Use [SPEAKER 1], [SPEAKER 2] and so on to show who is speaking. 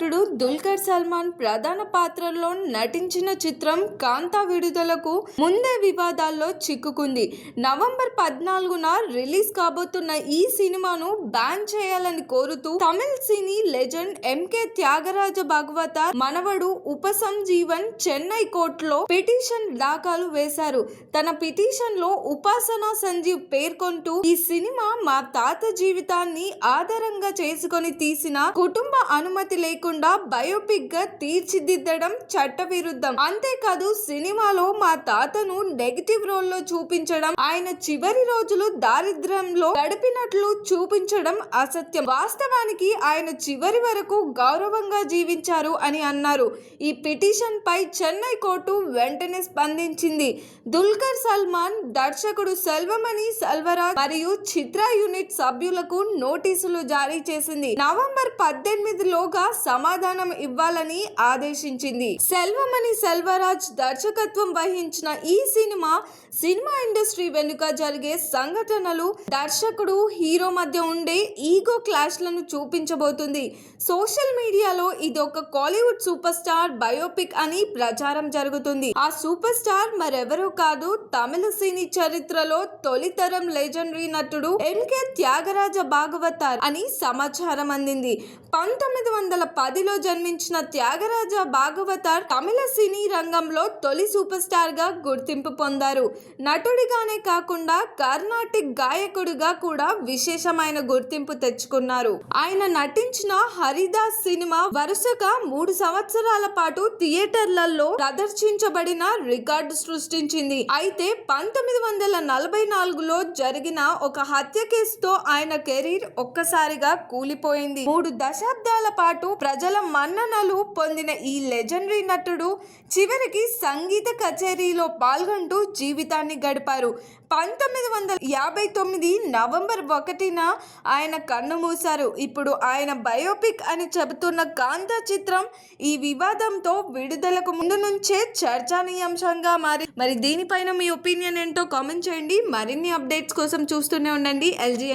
[SPEAKER 1] నటుడు దుల్కర్ సల్మాన్ ప్రధాన పాత్రలో నటించిన చిత్రం కాంతా విడుదలకు ముందే వివాదాల్లో చిక్కుకుంది. నవంబర్ పద్నాలుగున రిలీజ్ కాబోతున్న ఈ సినిమాను బ్యాన్ చేయాలని కోరుతూ తమిళ సినీ లెజెండ్ ఎంకే త్యాగరాజ భాగవత మనవడు ఉపసంజీవన్ చెన్నై కోర్టులో పిటిషన్ దాఖలు వేశారు. తన పిటిషన్లో ఉపాసన సంజీవ్ పేర్కొంటూ ఈ సినిమా మా తాత జీవితాన్ని ఆధారంగా చేసుకొని తీసిన కుటుంబ అనుమతి లేకుండా బయోపిక్గా తీర్చిదిద్దడం చట్టవిరుద్ధం. అంతేకాదు సినిమాలో మా తాతను నెగిటివ్ రోల్లో చూపించడం ఆయన చివరి రోజులు దారిద్ర్యంలో గడిపినట్లు చూపించడం అసత్యం. వాస్తవానికి ఆయన చివరి వరకు గౌరవంగా జీవించారు అని అన్నారు. ఈ పిటిషన్ పై చెన్నై కోర్టు వెంటనే స్పందించింది. దుల్కర్ సల్మాన్ దర్శకుడు సెల్వమణి సెల్వరాజ్ మరియు చిత్ర యూనిట్ సభ్యులకు నోటీసులు జారీ చేసింది. నవంబర్ పద్దెనిమిదిలోగా సమాధానం ఇవ్వాలని ఆదేశించింది. సెల్వమణి సెల్వరాజ్ దర్శకత్వం వహించిన ఈ సినిమా సినిమా ఇండస్ట్రీ వెనుక జరిగే సంఘటనలు దర్శకుడు హీరో మధ్య ఉండే ఈగో క్లాష్లను చూపించబోతుంది. సోషల్ మీడియాలో ఇది ఒక కాలీవుడ్ సూపర్ స్టార్ బయోపిక్ అని ప్రచారం జరుగుతుంది. ఆ సూపర్ స్టార్ మరెవరో కాదు తమిళ సినీ చరిత్రలో తొలితరం లెజెండరీ నటుడు ఎంకే త్యాగరాజ భాగవతార్ అని సమాచారం అందింది. పంతొమ్మిది వందల పదిలో జన్మించిన త్యాగరాజ భాగవతార్ తమిళ సినీ రంగంలో తొలి సూపర్ స్టార్గా గుర్తింపు పొందారు. నటుడిగానే కాకుండా కర్ణాటిక్ గాయకుడిగా కూడా విశేషమైన గుర్తింపు తెచ్చుకున్నారు. ఆయన నటించిన హరిదాస్ సినిమా వరుసగా మూడు సంవత్సరాల పాటు థియేటర్లలో ప్రదర్శించబడిన రికార్డు సృష్టించింది. అయితే పంతొమ్మిది వందల నలభై నాలుగులో జరిగిన ఒక హత్య కేసుతో ఆయన కెరీర్ ఒక్కసారిగా కూలిపోయింది. మూడు దశాబ్దాల పాటు ప్రజల మన్ననలు పొందిన ఈ లెజెండరీ నటుడు చివరికి సంగీత కచేరీలో పాల్గొంటూ జీవితాన్ని గడిపారు. పంతొమ్మిది వందల యాభై తొమ్మిది నవంబర్ ఒకటిన ఆయన కన్ను మూశారు. ఇప్పుడు ఆయన బయోపిక్ అని చెబుతున్న కాంతా చిత్రం ఈ వివాదంతో విడుదలకు ముందు నుంచే చర్చానీయాంశంగా మారి మరి దీనిపైన మీ ఒపీనియన్ ఏంటో కామెంట్ చేయండి. మరిన్ని అప్డేట్స్ కోసం చూస్తూనే ఉండండి. ఎల్జీ